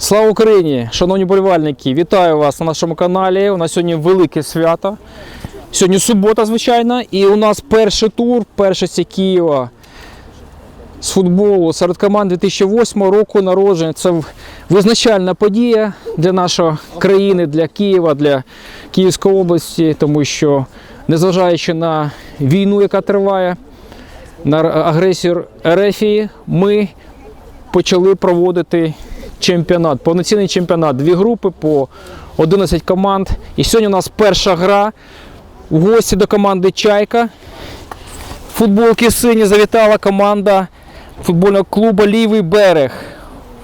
Слава Україні! Шановні болівальники, вітаю вас на нашому каналі. У нас сьогодні велике свято. Сьогодні субота, звичайно, і у нас перший тур першості Києва з футболу серед команд 2008 року народження. Це визначальна подія для нашої країни, для Києва, для Київської області, тому що, незважаючи на війну, яка триває, на агресію Ерефії, ми почали проводити чемпіонат, повноцінний чемпіонат. Дві групи по 11 команд. І сьогодні у нас перша гра в гості до команди Чайка. Футболки сині завітала команда футбольного клубу Лівий берег.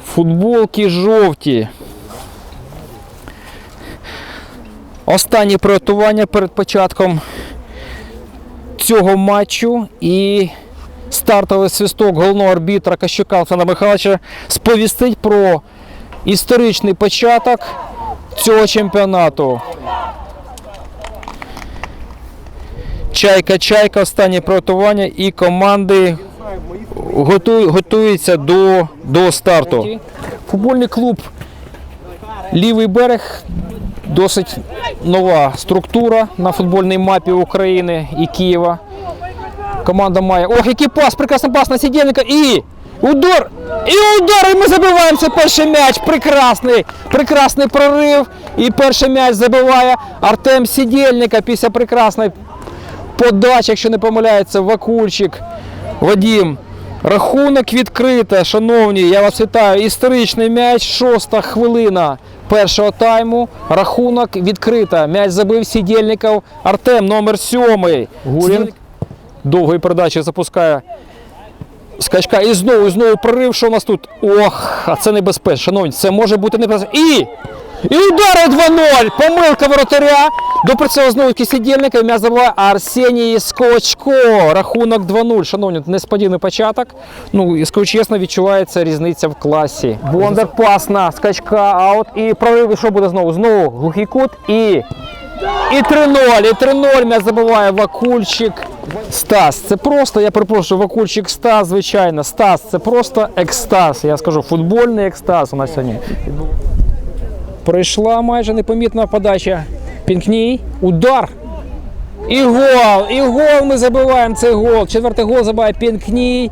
Футболки жовті. Останнє приготування перед початком цього матчу і стартовий свисток головного арбітра Кащука Олександра Михайловича сповістить про історичний початок цього чемпіонату. Чайка, чайка, останнє приготування і команди готуються до, до старту. Футбольний клуб Лівий берег досить нова структура на футбольній мапі України і Києва. Команда має. Ох, який пас! Прекрасний пас на Сидельника. І удар! І удар! І ми забиваємо це перший м'яч. Прекрасний! Прекрасний прорив. І перший м'яч забиває Артем Сидельника після прекрасної подачі, якщо не помиляється, Вакульчик. Вадім. Рахунок відкрито, шановні, я вас вітаю. Історичний м'яч, шоста хвилина першого тайму. Рахунок відкрито. М'яч забив Сідєльников. Артем, номер сьомий. Гурін. Довгої передачі запускає скачка. І знову, і знову прорив. Що у нас тут? Ох, а це небезпечно. Шановні, це може бути небезпечно. І! І удари 2-0. Помилка воротаря. До прицілу знову таки Сидільника. М'яч забуває Арсеній Скочко. Рахунок 2-0. Шановні, несподіваний початок. Ну, і скажу чесно, відчувається різниця в класі. Бондар пас на скачка, аут. І прорив, і що буде знову? Знову глухий кут. І і 3-0, і 3-0 м'яч забиває Вакульчик. Стас, це просто, я перепрошую, Вакульчик Стас, звичайно. Стас, це просто екстаз. Я скажу, футбольний екстаз у нас сьогодні. Пройшла майже непомітна подача. Пінкній. Удар. І гол. І гол ми забиваємо цей гол. Четвертий гол забиває Пінкній.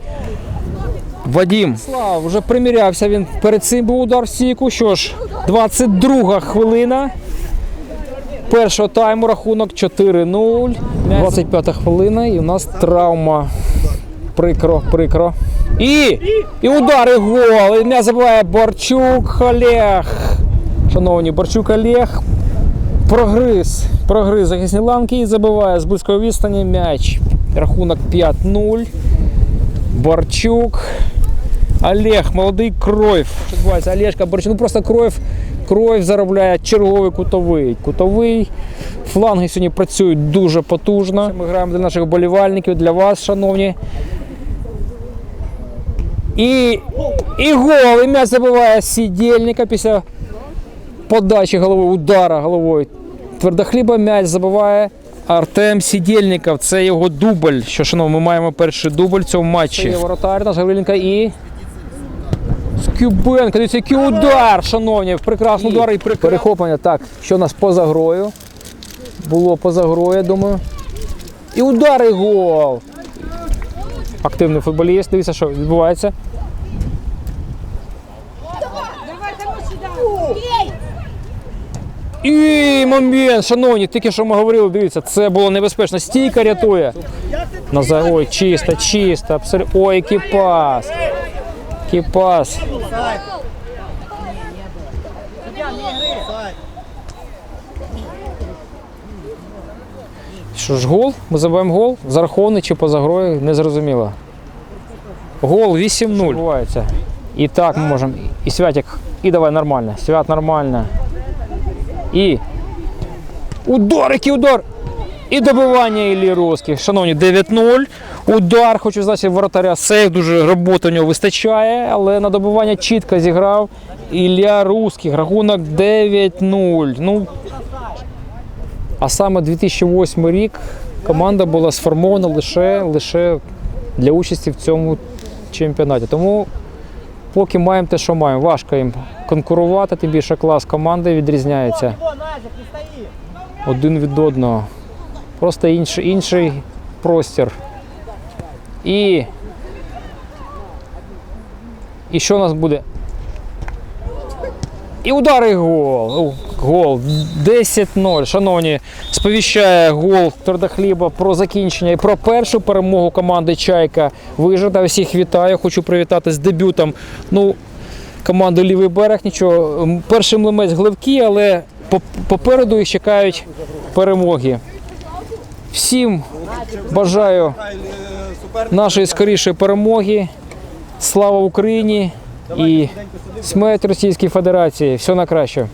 Вадім. Слав, вже примірявся він. Перед цим був удар в стійку. Що ж, 22 хвилина. Першого тайму рахунок 4-0. 25 хвилина і у нас травма. Прикро, прикро. І, і удар, і гол. І м'яч забиває Борчук Олег. Шановні, Борчук Олег прогриз. Прогриз захисні ланки і забиває з близької відстані м'яч. Рахунок 5-0. Борчук. Олег, молодий Кройф. Що? Олежка Борчук. Ну просто Кройф. Кройф заробляє черговий кутовий. Кутовий. Фланги сьогодні працюють дуже потужно. Ми граємо для наших болівальників, для вас, шановні. І, і гол. І м'яч забиває Сідельника після подачі головою, удара головою. Твердохліба м'яч забиває Артем Сідельников. Це його дубль. Що, шановні, ми маємо перший дубль в цьому матчі. Це є воротар наш Гавриленко і. Скюбенко, дивіться, який удар, шановні, прекрасний удар і прекрасне перехоплення. Так, що у нас поза грою? Було поза грою, я думаю. І удар, і гол. Активний футболіст, дивіться, що відбувається. І момент, шановні, тільки що ми говорили, дивіться, це було небезпечно. Стійка рятує. Назад, ой, чисто, чисто, абсолютно. Ой, який пас. Який пас. Що ж, гол? Ми забуваємо гол? Зарахований чи поза грою? Не зрозуміло. Гол 8-0. Відбувається. І так ми можемо. І Святик. І давай нормально. Свят нормально. І удар, який удар! І добивання Іллі Русських. Шановні, 9-0. Удар, хочу сказати, воротаря сейф, дуже роботи у нього вистачає, але на добивання чітко зіграв Ілля Русських. Рахунок 9-0. Ну, а саме 2008 рік команда була сформована лише, лише для участі в цьому чемпіонаті. Тому поки маємо те, що маємо. Важко їм конкурувати, тим більше клас команди відрізняється один від одного. Просто інший, інший простір. І. І що у нас буде? І удар і гол. Гол. 10-0. Шановні, сповіщає гол Твердохліба про закінчення і про першу перемогу команди Чайка. Вижита. Всіх вітаю. Хочу привітати з дебютом. Ну, команди Лівий берег. Нічого. Перший млимець гливкі, але по- попереду їх чекають перемоги. Всім бажаю нашої скорішої перемоги. Слава Україні і смерть Російській Федерації. Все на краще.